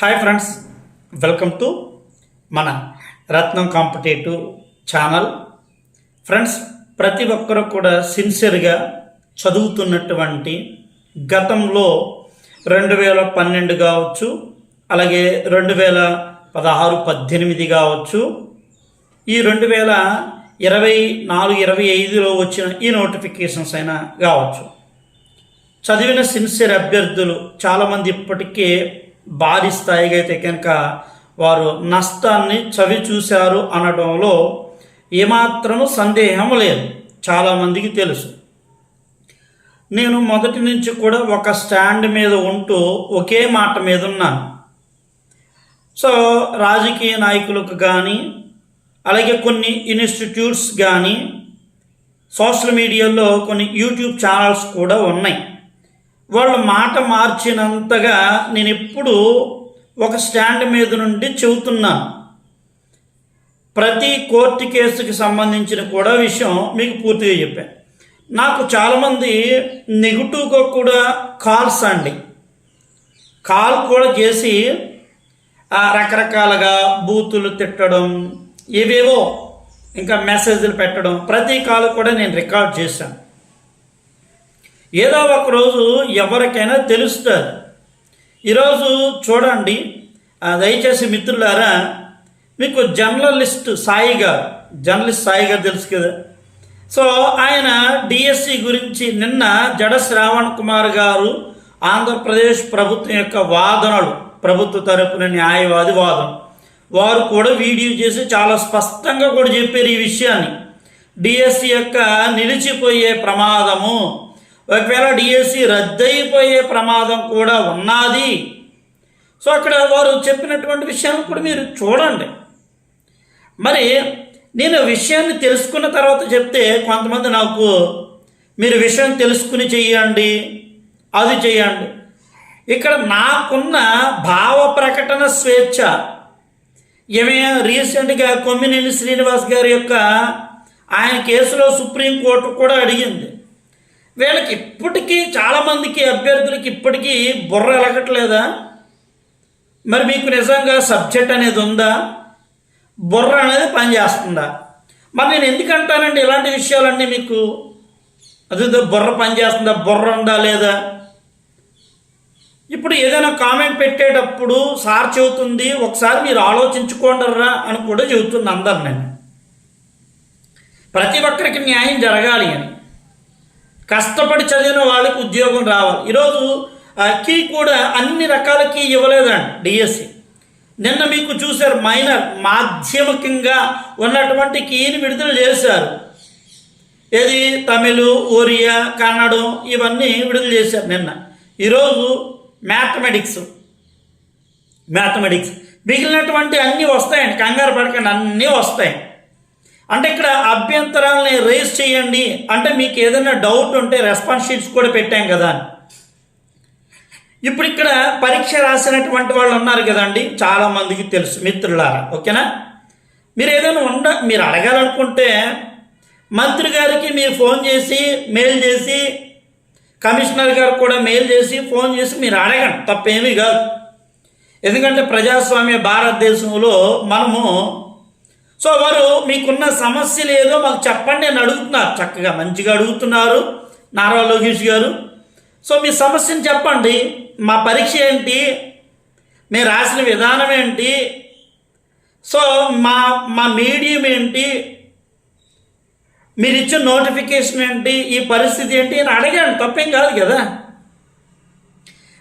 Hi friends welcome to మన రత్నం competitive channel friends ప్రతి ఒక్కరు కూడా సిన్సియర్గా చదువుతున్నటువంటి గతంలో రెండు వేల పన్నెండు కావచ్చు అలాగే రెండు వేల పదహారు పద్దెనిమిది కావచ్చు ఈ రెండు వేల ఇరవై నాలుగు ఇరవై ఐదులో వచ్చిన ఈ నోటిఫికేషన్స్ అయినా కావచ్చు చదివిన సిన్సియర్ అభ్యర్థులు చాలామంది ఇప్పటికే భారీ స్థాయిగా అయితే కనుక వారు నష్టాన్ని చవి చూశారు అనడంలో ఏమాత్రము సందేహం లేదు. చాలామందికి తెలుసు. నేను మొదటి నుంచి కూడా ఒక స్టాండ్ మీద ఉంటూ ఒకే మాట మీద ఉన్నాను. సో రాజకీయ నాయకులకు కానీ అలాగే కొన్ని ఇన్స్టిట్యూట్స్ కానీ సోషల్ మీడియాలో కొన్ని యూట్యూబ్ ఛానల్స్ కూడా ఉన్నాయి. వాళ్ళ మాట మార్చినంతగా నేను ఎప్పుడు ఒక స్టాండ్ మీద నుండి చెబుతున్నాను. ప్రతి కోర్టు కేసుకి సంబంధించిన కూడా విషయం మీకు పూర్తిగా చెప్పాను. నాకు చాలామంది నెగిటివ్గా కూడా కాల్స్ అండి. కాల్ కూడా చేసి రకరకాలుగా బూతులు తిట్టడం ఏవేవో ఇంకా మెసేజ్లు పెట్టడం ప్రతి కాల్ కూడా నేను రికార్డ్ చేశాను. ఏదో ఒక రోజు ఎవరికైనా తెలుస్తుంది. ఈరోజు చూడండి దయచేసి మిత్రులారా మీకు జర్నలిస్ట్ సాయి గారు జర్నలిస్ట్ సాయి గారు తెలుసు కదా. సో ఆయన డిఎస్సి గురించి నిన్న జడ శ్రావణ్ కుమార్ గారు ఆంధ్రప్రదేశ్ ప్రభుత్వం యొక్క వాదనలు ప్రభుత్వ తరపున న్యాయవాది వాదన వారు కూడా వీడియో చేసి చాలా స్పష్టంగా కూడా చెప్పారు ఈ విషయాన్ని. డిఎస్సి యొక్క నిలిచిపోయే ప్రమాదము ఒకవేళ డిఎస్సి రద్దయిపోయే ప్రమాదం కూడా ఉన్నది. సో అక్కడ వారు చెప్పినటువంటి విషయాన్ని కూడా మీరు చూడండి. మరి నేను విషయాన్ని తెలుసుకున్న తర్వాత చెప్తే కొంతమంది నాకు మీరు విషయం తెలుసుకుని చెయ్యండి అది చేయండి ఇక్కడ నాకున్న భావ ప్రకటన స్వేచ్ఛ ఏమే రీసెంట్గా కొమ్మినేని శ్రీనివాస్ గారి యొక్క ఆయన కేసులో సుప్రీంకోర్టు కూడా అడిగింది. వీళ్ళకి ఇప్పటికీ చాలామందికి అభ్యర్థులకి ఇప్పటికీ బుర్ర ఎలగట్లేదా? మరి మీకు నిజంగా సబ్జెక్ట్ అనేది ఉందా? బుర్ర అనేది పనిచేస్తుందా? మరి నేను ఎందుకంటానండి ఇలాంటి విషయాలన్నీ మీకు? అదే బుర్ర పనిచేస్తుందా? బుర్ర ఉందా లేదా? ఇప్పుడు ఏదైనా కామెంట్ పెట్టేటప్పుడు సార్ చెబుతుంది ఒకసారి మీరు ఆలోచించుకోండర్రా అని కూడా చెబుతుంది అందరు నేను ప్రతి ఒక్కరికి న్యాయం జరగాలి అని. కష్టపడి చదివిన వాళ్ళకి ఉద్యోగం రావాలి. ఈరోజు కీ కూడా అన్ని రకాల కీ ఇవ్వలేదండి డిఎస్సి. నిన్న మీకు చూశారు మైనర్ మాధ్యమికంగా ఉన్నటువంటి కీని విడుదల చేశారు. ఏది? తమిళ్ ఒరియా కన్నడం ఇవన్నీ విడుదల చేశారు నిన్న. ఈరోజు మ్యాథమెటిక్స్. మ్యాథమెటిక్స్. మిగిలినటువంటి అన్నీ వస్తాయండి కంగారు పడకండి అన్నీ వస్తాయి. అంటే ఇక్కడ అభ్యంతరాలని రేస్ చేయండి. అంటే మీకు ఏదైనా డౌట్ ఉంటే రెస్పాన్స్ షీట్స్ కూడా పెట్టాం కదా. ఇప్పుడు ఇక్కడ పరీక్ష రాసినటువంటి వాళ్ళు ఉన్నారు కదండి. చాలా మందికి తెలుసు మిత్రులారా ఓకేనా? మీరు ఏదైనా ఉండ మీరు అడగాలనుకుంటే మంత్రి గారికి మీరు ఫోన్ చేసి మెయిల్ చేసి కమిషనర్ గారు కూడా మెయిల్ చేసి ఫోన్ చేసి మీరు అడగండి. తప్పేమీ కాదు. ఎందుకంటే ప్రజాస్వామ్య భారతదేశంలో మనము సో వారు మీకున్న సమస్యలు ఏదో మాకు చెప్పండి అని అడుగుతున్నారు. చక్కగా మంచిగా అడుగుతున్నారు నారా లోకేష్ గారు. సో మీ సమస్యను చెప్పండి. మా పరీక్ష ఏంటి? మేము రాసిన విధానం ఏంటి? సో మా మా మీడియం ఏంటి? మీరు ఇచ్చిన నోటిఫికేషన్ ఏంటి? ఈ పరిస్థితి ఏంటి? అని అడగండి తప్పేం కాదు కదా.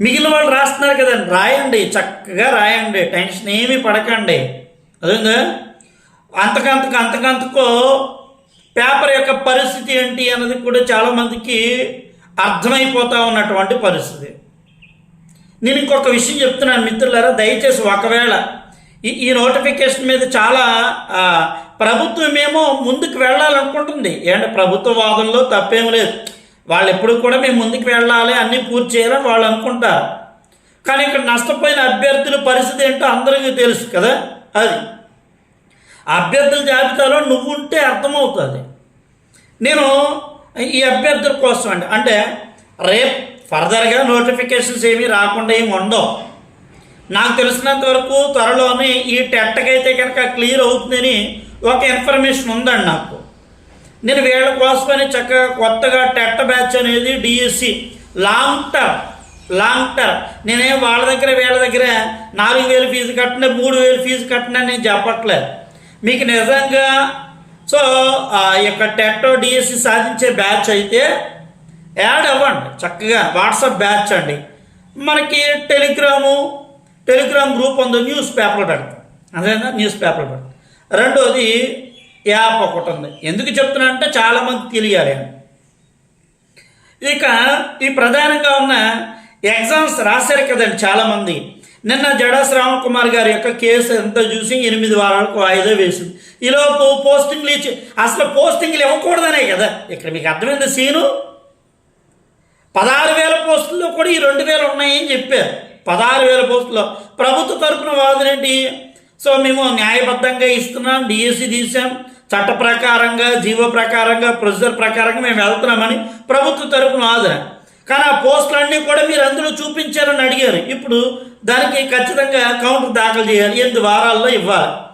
మిగిలిన వాళ్ళు రాస్తున్నారు కదండి. రాయండి. చక్కగా రాయండి. టెన్షన్ ఏమీ పడకండి. అదేందా అంతకంతకు అంతకంతకు పేపర్ యొక్క పరిస్థితి ఏంటి అన్నది కూడా చాలామందికి అర్థమైపోతా ఉన్నటువంటి పరిస్థితి. నేను ఇంకొక విషయం చెప్తున్నాను మిత్రులారా దయచేసి ఒకవేళ ఈ ఈ నోటిఫికేషన్ మీద చాలా ప్రభుత్వం ఏమో ముందుకు వెళ్ళాలనుకుంటుంది. ఏంటంటే ప్రభుత్వ వాదనలో తప్పేం లేదు. వాళ్ళు ఎప్పుడు కూడా మేము ముందుకు వెళ్ళాలి అన్నీ పూర్తి చేయాలని వాళ్ళు అనుకుంటారు. కానీ ఇక్కడ నష్టపోయిన అభ్యర్థుల పరిస్థితి ఏంటో అందరికీ తెలుసు కదా అది. అభ్యర్థుల జాబితాలో నువ్వు ఉంటే అర్థమవుతుంది. నేను ఈ అభ్యర్థుల కోసం అండి అంటే రేపు ఫర్దర్గా నోటిఫికేషన్స్ ఏమీ రాకుండా ఏమి ఉండవు. నాకు తెలిసినంత వరకు త్వరలోనే ఈ టెట్టకైతే కనుక క్లియర్ అవుతుందని ఒక ఇన్ఫర్మేషన్ ఉందండి నాకు. నేను వీళ్ళ కోసమని చక్కగా కొత్తగా టెట్ట బ్యాచ్ అనేది DSC long term long term. నేనేం వాళ్ళ దగ్గర వీళ్ళ దగ్గర నాలుగు వేలు ఫీజు కట్టిన మూడు వేలు ఫీజు కట్టినా నేను చెప్పట్లేదు. మీకు నిజంగా సో ఆ యొక్క టెట్టో డిఎస్సి సాధించే బ్యాచ్ అయితే యాడ్ అవ్వండి. చక్కగా వాట్సాప్ బ్యాచ్ అండి. మనకి టెలిగ్రాము టెలిగ్రామ్ గ్రూప్ ఉంది న్యూస్ పేపర్ పెడతాం. అదేనా? న్యూస్ పేపర్ పెడతాం. రెండోది యాప్ ఒకటి ఉంది. ఎందుకు చెప్తున్నా అంటే చాలామంది తెలియాలి అని. ఇక ఈ ప్రధానంగా ఉన్న ఎగ్జామ్స్ రాశారు కదండి చాలామంది. నిన్న జడ శ్రావణ కుమార్ గారి యొక్క కేసు ఎంత చూసి ఎనిమిది వారాలకు వాయిదా వేసింది. ఈలోపు పోస్టింగ్లు ఇచ్చి అసలు పోస్టింగ్లు ఇవ్వకూడదనే కదా. ఇక్కడ మీకు అర్థమైంది సీను? పదహారు వేల పోస్టుల్లో కూడా ఈ రెండు వేలు ఉన్నాయని చెప్పారు. పదహారు వేల పోస్టుల్లో. ప్రభుత్వ తరపున వాదనేంటి సో మేము న్యాయబద్ధంగా ఇస్తున్నాం డిఎస్సి తీసాం చట్ట ప్రకారంగా జీవ ప్రకారంగా ప్రొసీజర్ ప్రకారంగా మేము వెళ్తున్నామని ప్రభుత్వ తరపున వాదన. కానీ ఆ పోస్టులన్నీ కూడా మీరు అందులో చూపించారని అడిగారు. ఇప్పుడు దానికి ఖచ్చితంగా కౌంటర్ దాఖలు చేయాలి. ఎనిమిది వారాల్లో ఇవ్వాలి.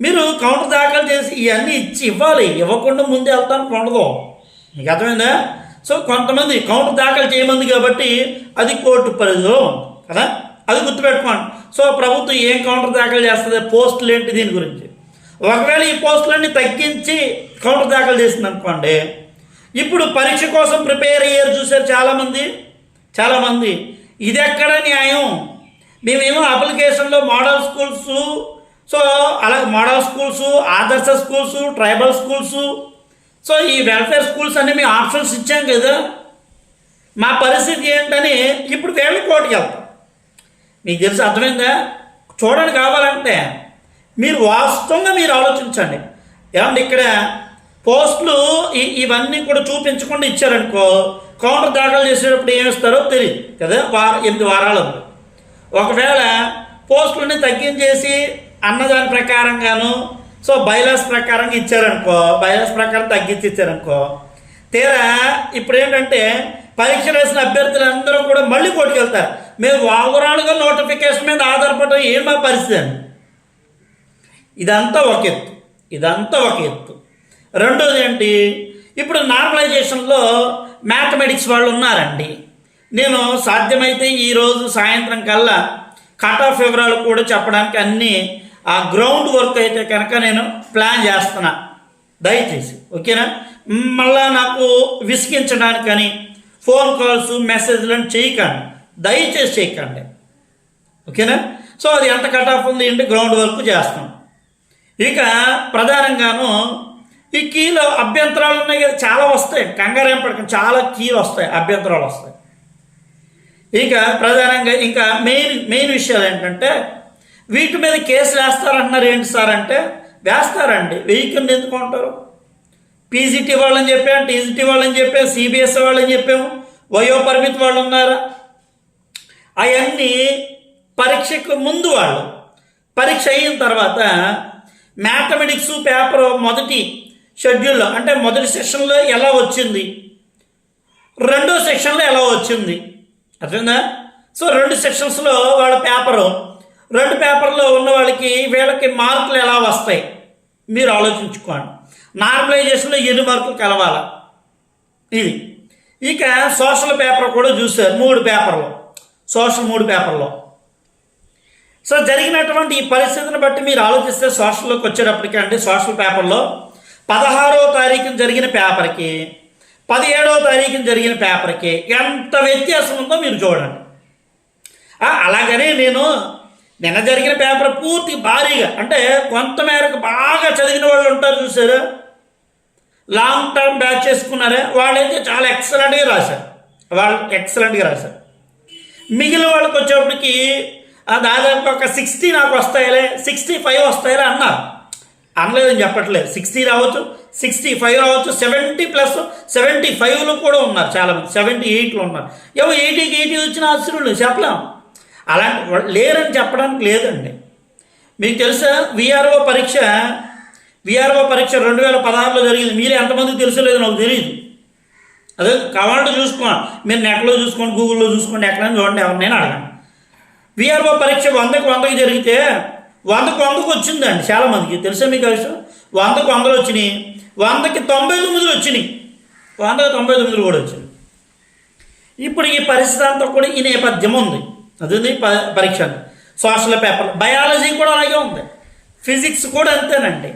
మీరు కౌంటర్ దాఖలు చేసి ఇవన్నీ ఇచ్చి ఇవ్వాలి. ఇవ్వకుండా ముందే వెళ్తానికి ఉండదు మీకు అర్థమైందా? సో కొంతమంది కౌంటర్ దాఖలు చేయమంది కాబట్టి అది కోర్టు పరిధిలో కదా? అది గుర్తుపెట్టుకోండి. సో ప్రభుత్వం ఏం కౌంటర్ దాఖలు చేస్తుంది? పోస్టులు ఏంటి దీని గురించి? ఒకవేళ ఈ పోస్టులన్నీ తగ్గించి కౌంటర్ దాఖలు చేసింది అనుకోండి ఇప్పుడు పరీక్ష కోసం ప్రిపేర్ అయ్యారు చూశారు చాలామంది? చాలామంది. ఇది ఎక్కడ న్యాయం? మేమేమో అప్లికేషన్లో మోడల్ స్కూల్స్ సో అలాగే మోడల్ స్కూల్స్ ఆదర్శ స్కూల్స్ ట్రైబల్ స్కూల్స్. సో ఈ వెల్ఫేర్ స్కూల్స్ అన్ని మేము ఆప్షన్స్ ఇచ్చాం కదా. మా పరిస్థితి ఏంటని ఇప్పుడు వేళ్ళు కోటికి వెళ్తాం. మీకు తెలిసి అర్థమైందా? చూడండి కావాలంటే మీరు వాస్తవంగా మీరు ఆలోచించండి. ఏమంటే ఇక్కడ పోస్టులు ఇవన్నీ కూడా చూపించకుండా ఇచ్చారనుకో కౌంటర్ దాఖలు చేసేటప్పుడు ఏమి ఇస్తారో తెలియదు కదా వార ఎనిమిది వారాలు ఉంది. ఒకవేళ పోస్టులని తగ్గించేసి అన్నదాని ప్రకారంగాను సో బైలాస్ ప్రకారంగా ఇచ్చారనుకో బైలాస్ ప్రకారం తగ్గించి ఇచ్చారనుకో తీరా ఇప్పుడు ఏంటంటే పరీక్ష రాసిన అభ్యర్థులందరూ కూడా మళ్ళీ కోర్టుకు వెళ్తారు. మేము ఓవరాల్గా నోటిఫికేషన్ మీద ఆధారపడడం ఏం మా పరిస్థితి అని ఇదంతా ఒక ఎత్తు. ఇదంతా ఒక ఎత్తు. రెండోది ఏంటి? ఇప్పుడు నార్మలైజేషన్లో మ్యాథమెటిక్స్ వాళ్ళు ఉన్నారండి నేను సాధ్యమైతే ఈరోజు సాయంత్రం కల్లా కట్ ఆఫ్ వివరాలు కూడా చెప్పడానికి అన్నీ ఆ గ్రౌండ్ వర్క్ అయితే కనుక నేను ప్లాన్ చేస్తున్నా. దయచేసి ఓకేనా? మళ్ళా నాకు విసిగించడానికని ఫోన్ కాల్స్ మెసేజ్లను చేయకండి. దయచేసి చేయకండి. ఓకేనా? సో అది ఎంత కట్ ఆఫ్ ఉంది ఏంటి? గ్రౌండ్ వర్క్ చేస్తాం. ఇక ప్రధానంగాను ఈ కీలో అభ్యంతరాలు ఉన్నాయి కదా చాలా వస్తాయి. కంగారేం పడకండి చాలా కీలు వస్తాయి అభ్యంతరాలు వస్తాయి. ఇక ప్రధానంగా ఇంకా మెయిన్ మెయిన్ విషయాలు ఏంటంటే వీటి మీద కేసులు వేస్తారంటున్నారు ఏంటి సార్ అంటే వేస్తారండి. వెహికల్ ఎందుకు ఉంటారు పీజీటీ వాళ్ళని చెప్పాం టీజీటీ వాళ్ళని చెప్పాం సిబిఎస్ వాళ్ళని చెప్పాము వయో పరిమితి వాళ్ళు ఉన్నారా? అవన్నీ పరీక్షకు ముందు వాళ్ళు. పరీక్ష అయిన తర్వాత మ్యాథమెటిక్స్ పేపర్ మొదటి షెడ్యూల్లో అంటే మొదటి సెషన్లో ఎలా వచ్చింది? రెండో సెక్షన్లో ఎలా వచ్చింది? అర్థమైందా? సో రెండు సెక్షన్స్లో వాళ్ళ పేపరు రెండు పేపర్లో ఉన్న వాళ్ళకి వీళ్ళకి మార్కులు ఎలా వస్తాయి? మీరు ఆలోచించుకోండి. నార్మలైజేషన్లో ఎన్ని మార్కులు కలవాలా? ఇది. ఇక సోషల్ పేపర్ కూడా చూశారు మూడు పేపర్లు సోషల్ మూడు పేపర్లో సో జరిగినటువంటి ఈ పరిస్థితిని బట్టి మీరు ఆలోచిస్తే సోషల్లోకి వచ్చేటప్పటికి అంటే సోషల్ పేపర్లో పదహారో తారీఖున జరిగిన పేపర్కి పదిహేడో తారీఖున జరిగిన పేపర్కి ఎంత వ్యత్యాసం ఉందో మీరు చూడండి. అలాగనే నేను నిన్న జరిగిన పేపర్ పూర్తి భారీగా అంటే కొంత మేరకు బాగా చదివిన వాళ్ళు ఉంటారు చూసారు? లాంగ్ టర్మ్ బ్యాచ్ చేసుకున్నారే? వాళ్ళైతే చాలా ఎక్సలెంట్గా రాశారు. వాళ్ళు ఎక్సలెంట్గా రాశారు. మిగిలిన వాళ్ళకి వచ్చేప్పటికి దాదాపు ఒక సిక్స్టీ నాకు వస్తాయిలే సిక్స్టీ ఫైవ్ వస్తాయిలే అన్నారు. అనలేదని చెప్పట్లేదు. సిక్స్టీ రావచ్చు సిక్స్టీ ఫైవ్ రావచ్చు సెవెంటీ ప్లస్ సెవెంటీ ఫైవ్లో కూడా ఉన్నారు చాలామంది. సెవెంటీ ఎయిట్లో ఉన్నారు. ఏవో ఎయిటీకి ఎయిటీ వచ్చిన ఆశ్చర్యులు చెప్పలేం. అలాంటి లేరని చెప్పడానికి లేదండి. మీకు తెలుసా విఆర్ఓ పరీక్ష విఆర్ఓ పరీక్ష రెండు వేల పదహారులో జరిగింది. మీరే ఎంతమందికి తెలుసో నాకు తెలియదు అదే కావాలంటే చూసుకోండి. మీరు నెట్లో చూసుకోండి గూగుల్లో చూసుకోండి ఎక్కడైనా చూడండి ఎవరినైనా అడగండి. విఆర్ఓ పరీక్ష వందకు వందకు జరిగితే వందకు వందకు వచ్చిందండి చాలామందికి తెలుసా మీకు ఆ విషయం? వందకు వందలు వచ్చినాయి. వందకి తొంభై తొమ్మిదిలు వచ్చినాయి. వందకి తొంభై తొమ్మిదిలు కూడా వచ్చినాయి. ఇప్పుడు ఈ పరిస్థితి అంతా కూడా ఈ నేపథ్యం ఉంది. అదే ప పరీక్ష సోషల్ పేపర్ బయాలజీ కూడా అలాగే ఉంది. ఫిజిక్స్ కూడా అంతేనండి.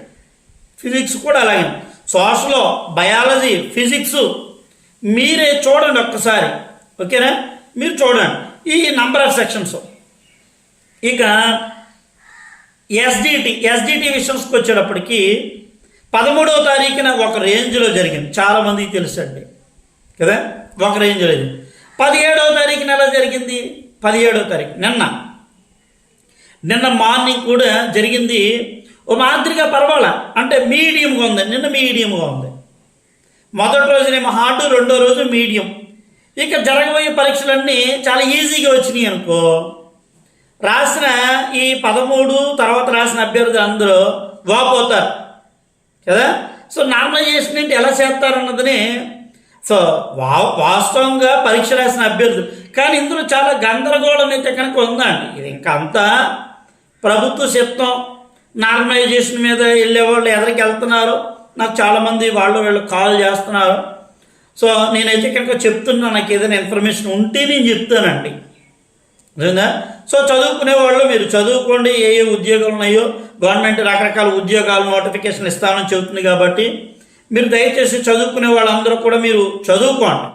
ఫిజిక్స్ కూడా అలాగే సోషల్ బయాలజీ ఫిజిక్స్ మీరే చూడండి ఒక్కసారి. ఓకేనా? మీరు చూడండి. ఈ నంబర్ ఆఫ్ సెక్షన్స్. ఇక ఎస్డిటి ఎస్డిటి విషయంస్కి వచ్చేటప్పటికి పదమూడవ తారీఖున ఒక రేంజ్లో జరిగింది. చాలామందికి తెలుసండి. కదా? ఒక రేంజ్లో జరిగింది. పదిహేడవ తారీఖున ఎలా జరిగింది? పదిహేడవ తారీఖు నిన్న. నిన్న మార్నింగ్ కూడా జరిగింది. ఓ మాదిరిగా పర్వాలా? అంటే మీడియంగా ఉంది. నిన్న మీడియంగా ఉంది. మొదటి రోజునేమో హార్డ్ రెండో రోజు మీడియం. ఇక జరగబోయే పరీక్షలన్నీ చాలా ఈజీగా వచ్చినాయి అనుకో. రాసిన ఈ పదమూడు తర్వాత రాసిన అభ్యర్థులు అందరూ వాపోతారు. కదా? సో నార్మలైజేషన్ ఏంటి ఎలా చేస్తారన్నదని సో వా వాస్తవంగా పరీక్ష రాసిన అభ్యర్థులు. కానీ ఇందులో చాలా గందరగోళం అయితే కనుక ఉందండి. ఇది ఇంకా అంతా ప్రభుత్వ సిద్ధం నార్మలైజేషన్ మీద వెళ్ళేవాళ్ళు ఎదరికి వెళ్తున్నారు. నాకు చాలామంది వాళ్ళు వీళ్ళు కాల్ చేస్తున్నారు. సో నేనైతే కనుక చెప్తున్నా నాకు ఏదైనా ఇన్ఫర్మేషన్ ఉంటే నేను చెప్తానండి. నిజంగా? సో చదువుకునే వాళ్ళు మీరు చదువుకోండి ఏ ఏ ఉద్యోగాలు ఉన్నాయో గవర్నమెంట్ రకరకాల ఉద్యోగాలు నోటిఫికేషన్ ఇస్తామని చెబుతుంది కాబట్టి మీరు దయచేసి చదువుకునే వాళ్ళందరూ కూడా మీరు చదువుకోండి.